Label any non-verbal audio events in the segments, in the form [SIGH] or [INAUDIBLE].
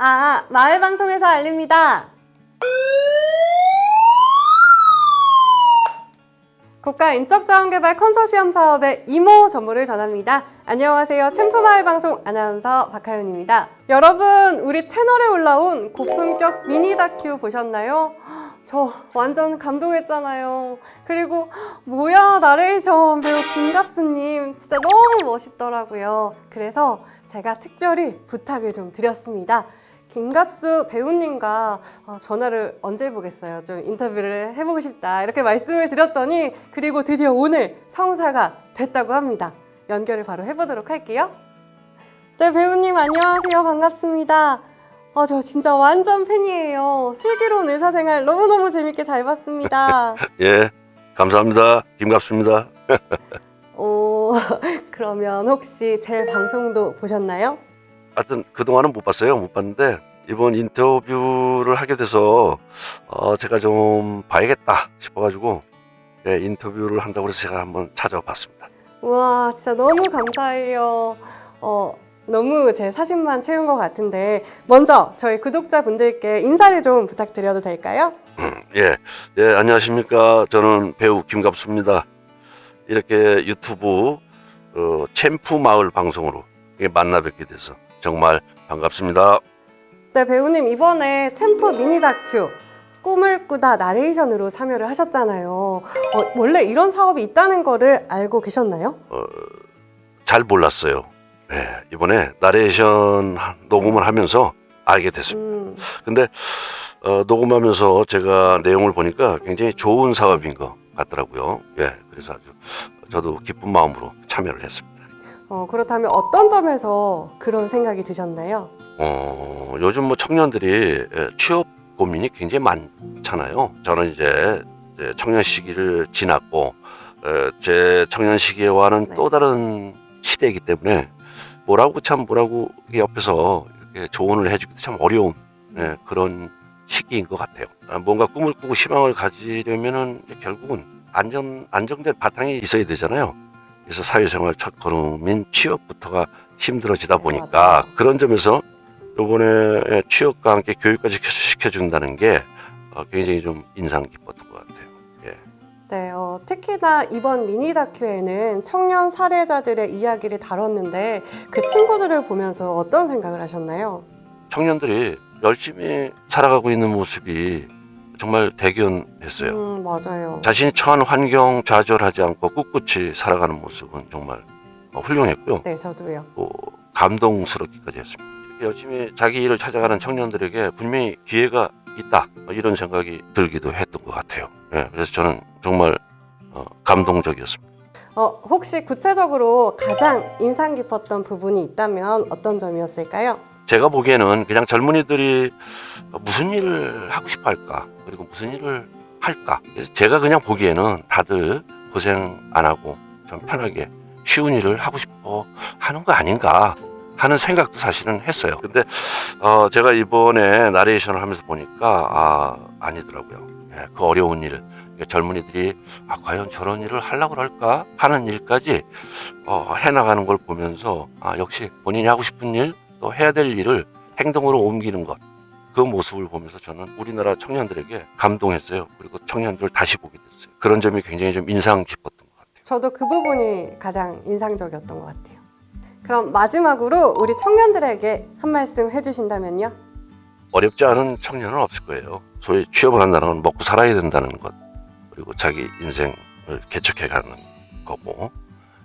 아, 마을 방송에서 알립니다. 국가 인적자원개발 컨소시엄 사업의 이모 전무를 전합니다. 안녕하세요. 챔프마을 방송 아나운서 박하윤입니다. 여러분, 우리 채널에 올라온 고품격 미니 다큐 보셨나요? 저 완전 감동했잖아요. 그리고 뭐야 나레이션 배우 김갑수님 진짜 너무 멋있더라고요. 그래서 제가 특별히 부탁을 좀 드렸습니다. 김갑수 배우님과 어, 전화를 언제 해보겠어요? 좀 인터뷰를 해보고 싶다 이렇게 말씀을 드렸더니 그리고 드디어 오늘 성사가 됐다고 합니다. 연결을 바로 해보도록 할게요. 네 배우님 안녕하세요 반갑습니다. 아, 저 진짜 완전 팬이에요. 슬기로운 의사생활 너무너무 재밌게 잘 봤습니다. [LAUGHS] 예, 감사합니다. 김갑수입니다. 오, [LAUGHS] 그러면 혹시 제 방송도 보셨나요? 하여튼 그동안은 못 봤어요. 못 봤는데 이번 인터뷰를 하게 돼서 어, 제가 좀 봐야겠다 싶어가지고 예, 인터뷰를 한다고 해서 제가 한번 찾아와 봤습니다. 우와, 진짜 너무 감사해요. 어, 너무 제 사심만 채운 것 같은데 먼저 저희 구독자분들께 인사를 좀 부탁드려도 될까요? 예, 예, 안녕하십니까. 저는 배우 김갑수입니다. 이렇게 유튜브 어, 챔프 마을 방송으로 만나 뵙게 돼서 정말 반갑습니다. 네, 배우님 이번에 챔프 미니 다큐 꿈을 꾸다 나레이션으로 참여를 하셨잖아요. 어, 원래 이런 사업이 있다는 거를 알고 계셨나요? 잘 몰랐어요. 예, 이번에 나레이션 녹음을 하면서 알게 됐습니다. 음, 근데 어, 녹음하면서 제가 내용을 보니까 굉장히 좋은 사업인 것 같더라고요. 예, 그래서 아주 저도 기쁜 마음으로 참여를 했습니다. 어, 그렇다면 어떤 점에서 그런 생각이 드셨나요? 어, 요즘 뭐 청년들이 예, 취업 고민이 굉장히 많잖아요. 저는 이제 청년 시기를 지났고 어, 제 청년 시기와는 네. 또 다른 시대이기 때문에 뭐라고 참 뭐라고 옆에서 이렇게 조언을 해주기도 참 어려운 예, 그런 시기인 것 같아요. 아, 뭔가 꿈을 꾸고 희망을 가지려면은 결국은 안전 안정된 바탕이 있어야 되잖아요. 그래서 사회생활 첫 걸음인 취업부터가 힘들어지다 네, 보니까 맞아요. 그런 점에서 이번에 취업과 함께 교육까지 시켜준다는 게 어, 굉장히 좀 인상 깊었던 것 같아요. 예. 네, 어, 특히나 이번 미니 다큐에는 청년 사례자들의 이야기를 다뤘는데 그 친구들을 보면서 어떤 생각을 하셨나요? 청년들이 열심히 살아가고 있는 모습이 정말 대견했어요. 음, 맞아요. 자신이 처한 환경 좌절하지 않고 꿋꿋이 살아가는 모습은 정말 어, 훌륭했고요. 네, 저도요. 또 감동스럽기까지 했습니다. 이렇게 열심히 자기 일을 찾아가는 청년들에게 분명히 기회가 있다 어, 이런 생각이 들기도 했던 것 같아요. 예, 그래서 저는 정말 어, 감동적이었습니다. 어, 혹시 구체적으로 가장 인상 깊었던 부분이 있다면 어떤 점이었을까요? 제가 보기에는 그냥 젊은이들이 무슨 일을 하고 싶어 할까? 그리고 무슨 일을 할까? 그래서 제가 그냥 보기에는 다들 고생 안 하고 좀 편하게 쉬운 일을 하고 싶어 하는 거 아닌가 하는 생각도 사실은 했어요. 근데 어, 제가 이번에 나레이션을 하면서 보니까 아, 아니더라고요. 예, 그 어려운 일. 그러니까 젊은이들이 아, 과연 저런 일을 하려고 할까 하는 일까지 어, 해나가는 걸 보면서 아, 역시 본인이 하고 싶은 일 또 해야 될 일을 행동으로 옮기는 것. 그 모습을 보면서 저는 우리나라 청년들에게 감동했어요. 그리고 청년들을 다시 보게 됐어요. 그런 점이 굉장히 좀 인상 깊었던 것 같아요. 저도 그 부분이 가장 인상적이었던 것 같아요. 그럼 마지막으로 우리 청년들에게 한 말씀 해주신다면요? 어렵지 않은 청년은 없을 거예요. 소위 취업을 한다는 건 먹고 살아야 된다는 것. 그리고 자기 인생을 개척해가는 거고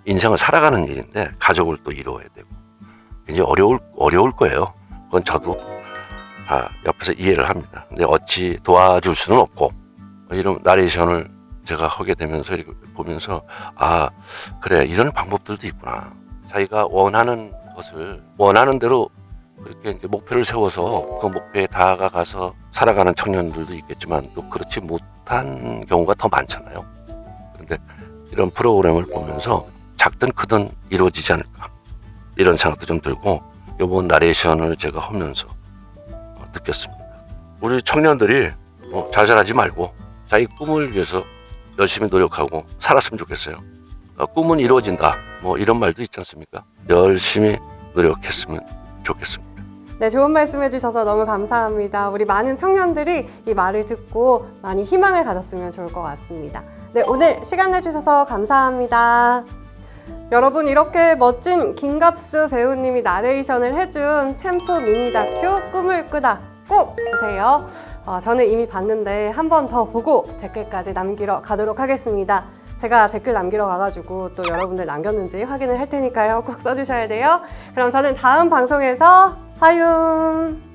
인생을 살아가는 일인데 가족을 또 이루어야 되고 굉장히 어려울 어려울 거예요. 그건 저도 다 옆에서 이해를 합니다. 근데 어찌 도와줄 수는 없고 이런 나레이션을 제가 하게 되면서 이렇게 보면서 아 그래 이런 방법들도 있구나. 자기가 원하는 것을 원하는 대로 그렇게 이제 목표를 세워서 그 목표에 다가가서 살아가는 청년들도 있겠지만 또 그렇지 못한 경우가 더 많잖아요. 그런데 이런 프로그램을 보면서 작든 크든 이루어지지 않을까 이런 생각도 좀 들고 이번 나레이션을 제가 하면서 어, 느꼈습니다. 우리 청년들이 뭐 좌절하지 말고 자기 꿈을 위해서 열심히 노력하고 살았으면 좋겠어요. 어, 꿈은 이루어진다. 뭐 이런 말도 있지 않습니까? 열심히 노력했으면 좋겠습니다. 네, 좋은 말씀 해주셔서 너무 감사합니다. 우리 많은 청년들이 이 말을 듣고 많이 희망을 가졌으면 좋을 것 같습니다. 네, 오늘 시간 내주셔서 감사합니다. 여러분 이렇게 멋진 김갑수 배우님이 나레이션을 해준 챔프 미니 다큐 꿈을 꾸다 꼭 보세요. 어, 저는 이미 봤는데 한 번 더 보고 댓글까지 남기러 가도록 하겠습니다. 제가 댓글 남기러 가가지고 또 여러분들 남겼는지 확인을 할 테니까요. 꼭 써주셔야 돼요. 그럼 저는 다음 방송에서 봐요.